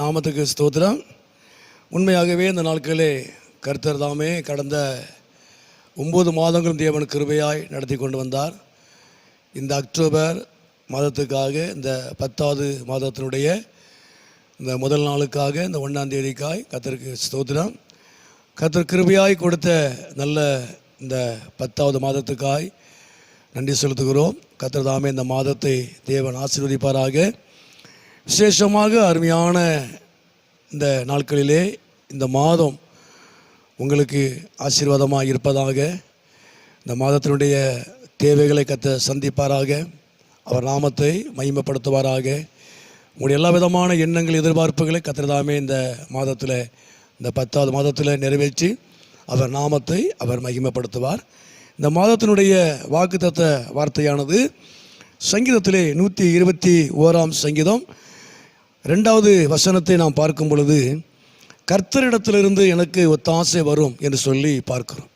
நாமத்துக்கு ஸ்தோத்திரம். உண்மையாகவே இந்த நாட்களே கர்த்தர் தாமே கடந்த ஒம்பது மாதங்களும் தேவன் கிருபையாய் நடத்தி கொண்டு வந்தார். இந்த அக்டோபர் மாதத்துக்காக இந்த பத்தாவது மாதத்தினுடைய இந்த முதல் நாளுக்காக இந்த ஒன்றாம் தேதிக்காய் கர்த்தருக்கு ஸ்தோத்திரம். கர்த்தர் கிருபையாய் கொடுத்த நல்ல இந்த பத்தாவது மாதத்துக்காய் நன்றி செலுத்துகிறோம். கர்த்தர் தாமே இந்த மாதத்தை தேவன் ஆசீர்வதிப்பாராக. விசேஷமாக அருமையான இந்த நாட்களிலே இந்த மாதம் உங்களுக்கு ஆசீர்வாதமாக இருப்பதாக இந்த மாதத்தினுடைய தேவைகளை கத்த சந்திப்பாராக அவர் நாமத்தை மகிமைப்படுத்துவாராக. உங்களுடைய எல்லா விதமான எண்ணங்கள் எதிர்பார்ப்புகளை கத்திரதாமே இந்த மாதத்தில் இந்த பத்தாவது மாதத்தில் நிறைவேற்றி அவர் நாமத்தை அவர் மகிமைப்படுத்துவார். இந்த மாதத்தினுடைய வாக்குத்தத்த வார்த்தையானது சங்கீதத்திலே நூற்றி இருபத்தி ஓராம் சங்கீதம். ரெண்டாவது வசனத்தை நாம் பார்க்கும் பொழுது கர்த்தரிடத்திலிருந்து எனக்கு ஒத்தாசை வரும் என்று சொல்லி பார்க்கிறோம்.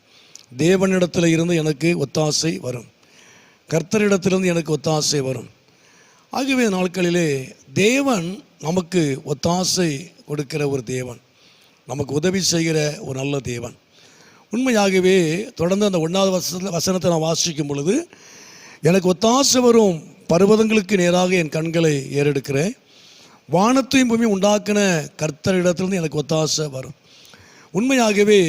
தேவனிடத்தில் இருந்து எனக்கு ஒத்தாசை வரும். கர்த்தரிடத்திலிருந்து எனக்கு ஒத்தாசை வரும். ஆகவே நாட்களிலே தேவன் நமக்கு ஒத்தாசை கொடுக்கிற ஒரு தேவன். நமக்கு உதவி செய்கிற ஒரு நல்ல தேவன். உண்மையாகவே தொடர்ந்து அந்த ஒன்றாவது வசன வசனத்தை நான் வாசிக்கும் பொழுது எனக்கு ஒத்தாசை வரும் பர்வதங்களுக்கு நேராக என் கண்களை ஏறெடுக்கிறேன். வானத்தையும் பூமி உண்டாக்கின கர்த்தரிடத்திலிருந்து எனக்கு ஒத்தாசை வரும். உண்மையாகவே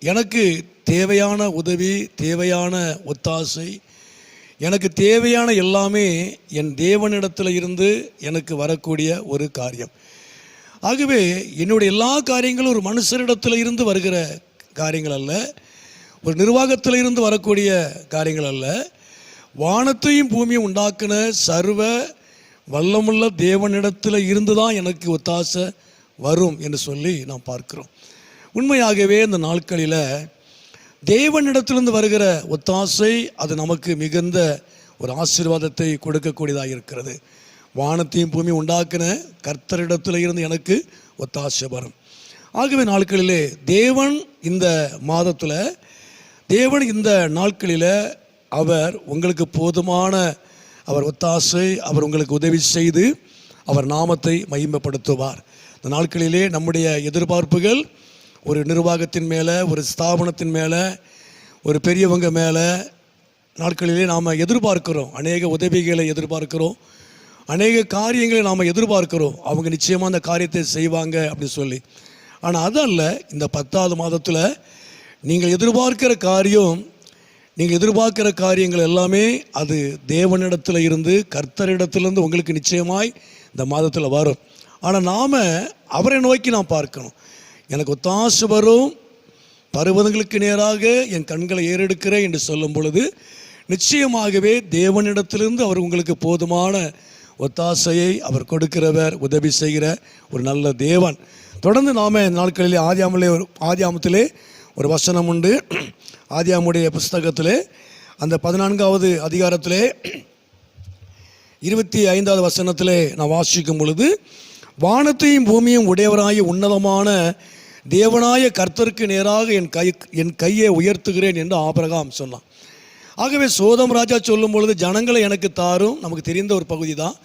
எனக்கு தேவையான உதவி தேவையான ஒத்தாசை எனக்கு தேவையான எல்லாமே என் தேவனிடத்தில் இருந்து எனக்கு வரக்கூடிய ஒரு காரியம். ஆகவே என்னுடைய எல்லா காரியங்களும் ஒரு மனுஷரிடத்தில் இருந்து வருகிற காரியங்கள் அல்ல ஒரு நிர்வாகத்தில் இருந்து வரக்கூடிய காரியங்கள் அல்ல. வானத்தையும் பூமியும் உண்டாக்கின சர்வ வல்லமுள்ள தேவனிடத்தில் இருந்து தான் எனக்கு ஒத்தாசை வரும் என்று சொல்லி நாம் பார்க்கிறோம். உண்மையாகவே இந்த நாட்களில் தேவனிடத்திலிருந்து வருகிற ஒத்தாசை அது நமக்கு மிகுந்த ஒரு ஆசீர்வாதத்தை கொடுக்கக்கூடியதாக இருக்கிறது. வானத்தையும் பூமி உண்டாக்கின கர்த்தரிடத்தில் இருந்து எனக்கு ஒத்தாசை வரும். ஆகவே நாட்களிலே தேவன் இந்த மாதத்தில் தேவன் இந்த நாட்களில் அவர் உங்களுக்கு போதுமான அவர் ஒத்தாசை அவர் உங்களுக்கு உதவி செய்து அவர் நாமத்தை மகிமைப்படுத்துவார். இந்த நாட்களிலே நம்முடைய எதிர்பார்ப்புகள் ஒரு நிர்வாகத்தின் மேலே ஒரு ஸ்தாபனத்தின் மேலே ஒரு பெரியவங்க மேலே நாட்களிலே நாம் எதிர்பார்க்கிறோம். அநேக உதவிகளை எதிர்பார்க்கிறோம். அநேக காரியங்களை நாம் எதிர்பார்க்கிறோம். அவங்க நிச்சயமாக அந்த காரியத்தை செய்வாங்க அப்படின்னு சொல்லி. ஆனால் அதல்ல இந்த பத்தாவது மாதத்தில் நீங்கள் எதிர்பார்க்கிற காரியம் நீங்கள் எதிர்பார்க்கிற காரியங்கள் எல்லாமே அது தேவனிடத்தில் இருந்து கர்த்தரிடத்திலிருந்து உங்களுக்கு நிச்சயமாய் இந்த மாதத்தில் வரும். ஆனால் நாம் அவரை நோக்கி நாம் பார்க்கணும். எனக்கு ஒத்தாசு வரும். பருவதங்களுக்கு நேராக என் கண்களை ஏறெடுக்கிறேன் என்று சொல்லும் பொழுது நிச்சயமாகவே தேவனிடத்திலிருந்து அவர் உங்களுக்கு போதுமான ஒத்தாசையை அவர் கொடுக்கிறவர் உதவி செய்கிற ஒரு நல்ல தேவன். தொடர்ந்து நாம் நாட்களிலே ஆதியாமலே ஒரு ஆதியாமத்திலே ஒரு வசனம் உண்டு. ஆதியாமுடைய புஸ்தகத்திலே அந்த பதினான்காவது அதிகாரத்திலே இருபத்தி ஐந்தாவது வசனத்திலே நான் வாசிக்கும் பொழுது வானத்தையும் பூமியும் உடையவராய உன்னதமான தேவனாய கர்த்தருக்கு நேராக என் கை என் கையை உயர்த்துகிறேன் என்று ஆபரகாம் சொன்னான். ஆகவே சோதம் ராஜா சொல்லும் பொழுது ஜனங்களை எனக்கு தாரும் நமக்கு தெரிந்த ஒரு பகுதி தான்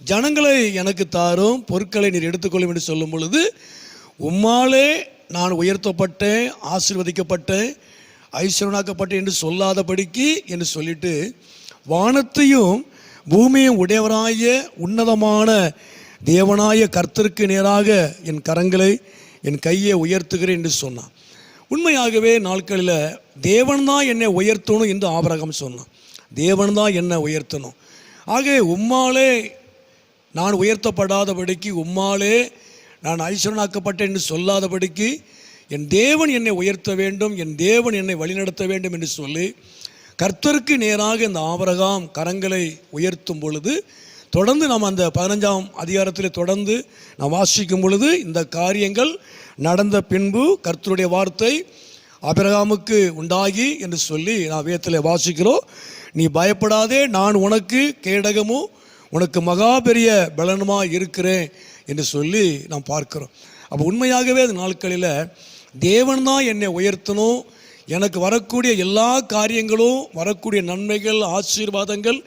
ஜனங்களை எனக்கு தாரும் பொருட்களை நீர் எடுத்துக்கொள்ளும் என்று சொல்லும் பொழுது உம்மாலே நான் உயர்த்தப்பட்டேன் ஆசீர்வதிக்கப்பட்டேன் ஐஸ்வரனாக்கப்பட்டேன் என்று சொல்லாதபடிக்கு என்று சொல்லிட்டு வானத்தையும் பூமியும் உடையவராய உன்னதமான தேவனாய கர்த்தருக்கு நேராக என் கரங்களை என் கையை உயர்த்துகிறேன் என்று சொன்னான். உண்மையாகவே நாட்களில் தேவன்தான் என்னை உயர்த்தணும் என்று ஆபரகம் சொன்னான். தேவன் தான் என்னை உயர்த்தணும். ஆகவே உம்மாலே நான் உயர்த்தப்படாதபடிக்கு உம்மாலே நான் ஐஸ்வரனாக்கப்பட்டேன் என்று சொல்லாதபடிக்கு என் தேவன் என்னை உயர்த்த வேண்டும் என் தேவன் என்னை வழிநடத்த வேண்டும் என்று சொல்லி கர்த்தருக்கு நேராக இந்த ஆபரகாம் கரங்களை உயர்த்தும் பொழுது தொடர்ந்து நாம் அந்த பதினஞ்சாம் அதிகாரத்தில் தொடர்ந்து நாம் வாசிக்கும் பொழுது இந்த காரியங்கள் நடந்த பின்பு கர்த்தருடைய வார்த்தை அபிரகாமுக்கு உண்டாகி என்று சொல்லி நான் வேதத்தில் வாசிக்கிறோம். நீ பயப்படாதே நான் உனக்கு கேடகமும் உனக்கு மகா பெரிய பலனுமாக இருக்கிறேன். என்று சொல்லி நாம் பார்க்கிறோம். அப்போ உண்மையாகவே அந்த நாட்களில் தேவன் தான் என்னை உயர்த்தணும் எனக்கு வரக்கூடிய எல்லா காரியங்களும் வரக்கூடிய நன்மைகள் ஆசீர்வாதங்கள்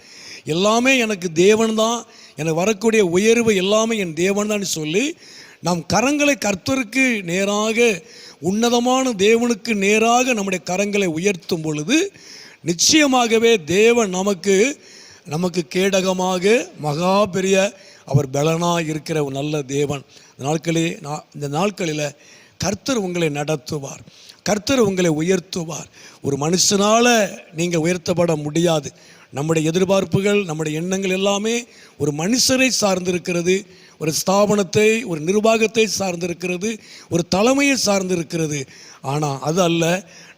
எல்லாமே எனக்கு தேவன் தான். எனக்கு வரக்கூடிய உயர்வு எல்லாமே என் தேவன் தான் சொல்லி நம் கரங்களை கர்த்தருக்கு நேராக உன்னதமான தேவனுக்கு நேராக நம்முடைய கரங்களை உயர்த்தும் பொழுது நிச்சயமாகவே தேவன் நமக்கு நமக்கு கேடகமாக மகா பெரிய அவர் பலனாக இருக்கிற ஒரு நல்ல தேவன். நாட்களே நான் இந்த நாட்களில் கர்த்தர் உங்களை நடத்துவார். கர்த்தர் உங்களை உயர்த்துவார். ஒரு மனுஷனால் நீங்கள் உயர்த்தப்பட முடியாது. நம்முடைய எதிர்பார்ப்புகள் நம்முடைய எண்ணங்கள் எல்லாமே ஒரு மனுஷரை சார்ந்திருக்கிறது ஒரு ஸ்தாபனத்தை ஒரு நிர்வாகத்தை சார்ந்திருக்கிறது ஒரு தலைமையை சார்ந்திருக்கிறது. ஆனால் அது அல்ல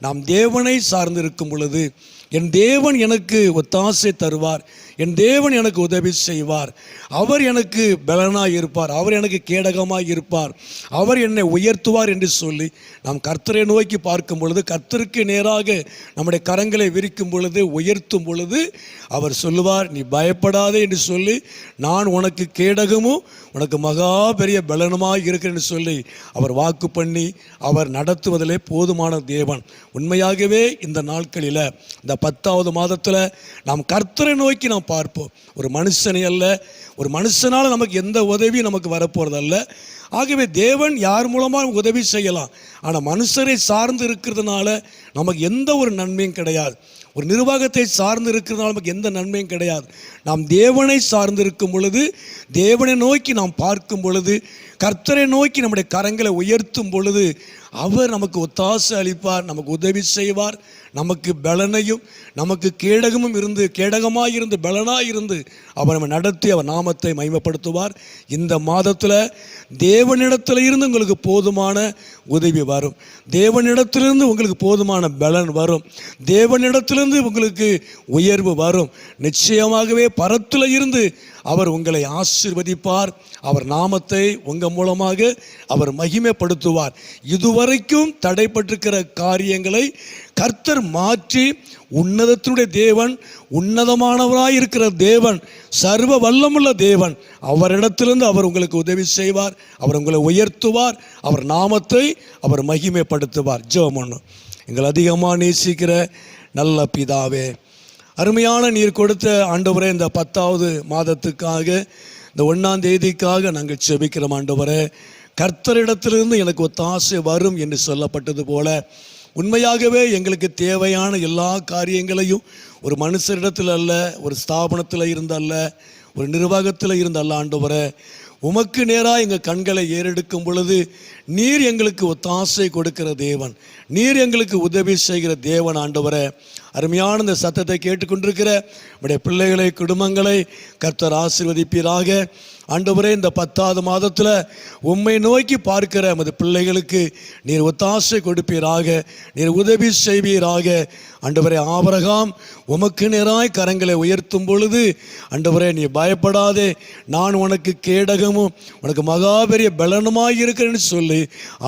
நாம் தேவனை சார்ந்திருக்கும் பொழுது என் தேவன் எனக்கு ஒத்தாசை தருவார். என் தேவன் எனக்கு உதவி செய்வார். அவர் எனக்கு பலனாக இருப்பார். அவர் எனக்கு கேடகமாக இருப்பார். அவர் என்னை உயர்த்துவார் என்று சொல்லி நாம் கர்த்தரை நோக்கி பார்க்கும் பொழுது கர்த்தருக்கு நேராக நம்முடைய கரங்களை விரிக்கும் பொழுது உயர்த்தும் பொழுது அவர் சொல்லுவார் நீ பயப்படாதே என்று சொல்லி நான் உனக்கு கேடகமும் உனக்கு மகா பெரிய பலனுமாக இருக்கிறேன்னு சொல்லி அவர் வாக்கு பண்ணி அவர் நடத்துவதிலே போதுமான தேவன். உண்மையாகவே இந்த நாட்களில் இந்த பத்தாவது மாதத்தில் நாம் கர்த்தரை நோக்கி நாம் பார்ப்போம். ஒரு மனுஷனை அல்ல ஒரு மனுஷனால் நமக்கு எந்த உதவியும் நமக்கு வரப்போகிறதல்ல ஆகவே தேவன் யார் மூலமாக உதவி செய்யலாம்? ஆனால் மனுஷரை சார்ந்து இருக்கிறதுனால நமக்கு எந்த ஒரு நன்மையும் கிடையாது. ஒரு நிர்வாகத்தை சார்ந்து இருக்கிறதுனால நமக்கு எந்த நன்மையும் கிடையாது. நாம் தேவனை சார்ந்து இருக்கும் பொழுது தேவனை நோக்கி நாம் பார்க்கும் பொழுது கர்த்தரை நோக்கி நம்முடைய கரங்களை உயர்த்தும் பொழுது அவர் நமக்கு ஒத்தாசை அளிப்பார் நமக்கு உதவி செய்வார் நமக்கு பலனையும் நமக்கு கேடகமும் இருந்து கேடகமாக இருந்து பலனாக இருந்து அவர் நம்ம நடத்தி அவர் நாமத்தை மைமப்படுத்துவார் இந்த மாதத்தில் தேவனிடத்தில் இருந்து உங்களுக்கு போதுமான உதவி வரும். தேவனிடத்திலிருந்து உங்களுக்கு போதுமான பலன் வரும். தேவனிடத்திலிருந்து உங்களுக்கு உயர்வு வரும். நிச்சயமாகவே பரத்தில் இருந்து அவர் உங்களை ஆசிர்வதிப்பார். அவர் நாமத்தை உங்கள் மூலமாக அவர் மகிமைப்படுத்துவார். இதுவரைக்கும் தடைப்பட்டிருக்கிற காரியங்களை கர்த்தர் மாற்றி உன்னதத்தினுடைய தேவன் உன்னதமானவராய் இருக்கிற தேவன் சர்வ வல்லமுள்ள தேவன் அவரிடத்திலிருந்து அவர் உங்களுக்கு உதவி செய்வார் அவர் உங்களை உயர்த்துவார் அவர் நாமத்தை அவர் மகிமைப்படுத்துவார். ஜெபம் எங்கள் அதிகமாக நேசிக்கிற நல்ல பிதாவே அருமையான நீர் கொடுத்த ஆண்டவரே இந்த பத்தாவது மாதத்துக்காக இந்த ஒன்றாம் தேதிக்காக நாங்கள் செபிக்கிறோம் ஆண்டவரே. கர்த்தரிடத்திலிருந்து எனக்கு ஒத்தாசை வரும் என்று சொல்லப்பட்டது போல உண்மையாகவே எங்களுக்கு தேவையான எல்லா காரியங்களையும் ஒரு மனுஷரிடத்தில் அல்ல ஒரு ஸ்தாபனத்தில் இருந்தல்ல ஒரு நிர்வாகத்தில் இருந்தல்ல ஆண்டவரே. உமக்கு நேராக எங்கள் கண்களை ஏறெடுக்கும் பொழுது நீர் எங்களுக்கு ஒத்தாசை கொடுக்கிற தேவன். நீர் எங்களுக்கு உதவி செய்கிற தேவன் ஆண்டவரே. அருமையான இந்த சத்தத்தை கேட்டுக்கொண்டிருக்கிற நம்முடைய பிள்ளைகளை குடும்பங்களை கர்த்தர் ஆசீர்வதிப்பீராக. ஆண்டவரே இந்த பத்தாவது மாதத்தில் உம்மை நோக்கி பார்க்கிற நமது பிள்ளைகளுக்கு நீர் ஒத்தாசை கொடுப்பீராக நீர் உதவி செய்வீராக. ஆண்டவரே ஆபரகாம் உமக்கு நேராய் கரங்களை உயர்த்தும் பொழுது ஆண்டவரே நீ பயப்படாதே நான் உனக்கு கேடகமும் உனக்கு மகாபெரிய பலனுமாய் இருக்கிறேன்னு சொல்லி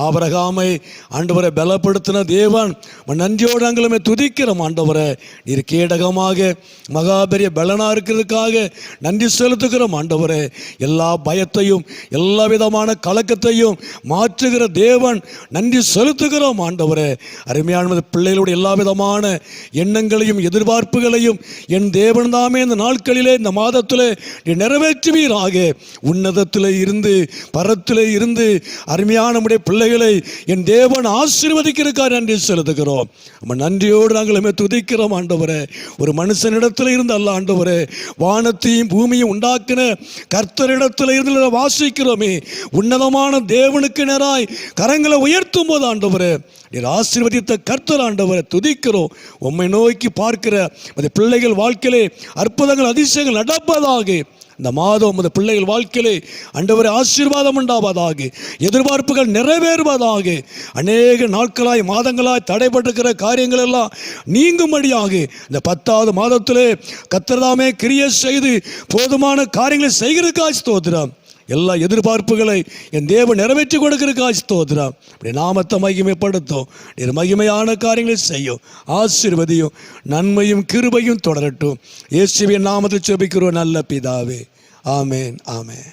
ஆபரகாமை ஆண்டவரை பலப்படுத்தின தேவன் உன் நன்றியோடு துதிக்கிறோம் ஆண்டவரை. நீர் கேடகமாக மகாபெரிய பலனா இருக்கிறதுக்காக நன்றி செலுத்துகிறோம். ஆண்டவரே எல்லா பயத்தையும் எல்லா விதமான கலக்கத்தையும் மாற்றுகிற தேவன் நன்றி செலுத்துகிறோம். ஆண்டவரே அருமையான பிள்ளைகளுடைய எல்லா விதமான எண்ணங்களையும் எதிர்பார்ப்புகளையும் என் தேவன் தாமே இந்த நாட்களிலே இந்த மாதத்திலே நீ நிறைவேற்றுவீராக. உன்னதத்தில் இருந்து பரத்தில் இருந்து அருமையான நம்முடைய பிள்ளைகளை என் தேவன் ஆசீர்வதிக்கிறதுக்காக நன்றி செலுத்துகிறோம். நம்ம நன்றியோடு துதி துதிக்கிறோம் ஆண்டவரே. ஒரு மனுஷனிடத்தில் இருந்து அல்ல ஆண்டவரே. வானத்தையும் பூமியும் உண்டாக்கின கர்த்தரிடத்தில் இருந்து வாசிக்கிறோமே. உன்னதமான தேவனுக்கு நேராய் கரங்களை உயர்த்தும் போது ஆண்டவரே நீர் ஆசீர்வதித்த கர்த்தர் ஆண்டவரை துதிக்கிறோம். உம்மை நோக்கி பார்க்கிற அந்த பிள்ளைகள் வாழ்க்கையிலே அற்புதங்கள் அதிசயங்கள் நடப்பதாக இந்த மாதம் உமது பிள்ளைகள் வாழ்க்கையிலே ஆண்டவரை ஆசீர்வாதம் உண்டாவதாக எதிர்பார்ப்புகள் நிறைவேறுவதாக அநேக நாட்களாய் மாதங்களாய் தடைபட்டிருக்கிற காரியங்கள் எல்லாம் நீங்கும்படியாக இந்த பத்தாவது மாதத்திலே கத்திரதாமே கிரியை செய்து போதுமான காரியங்களை செய்கிறதுக்காக ஸ்தோத்திரம். எல்லா எதிர்பார்ப்புகளை என் தேவன் நிறைவேற்றி கொடுக்கிறதுக்காக ஸ்தோத்திரம். அப்படி நாமத்தை மகிமைப்படுத்தும். நீர் மகிமையான காரியங்களை செய்யும். ஆசீர்வதியும் நன்மையும் கிருபையும் தொடரட்டும். இயேசுவின் நாமத்தை செபிக்கிறோம் நல்ல பிதாவே. ஆமேன் ஆமேன்.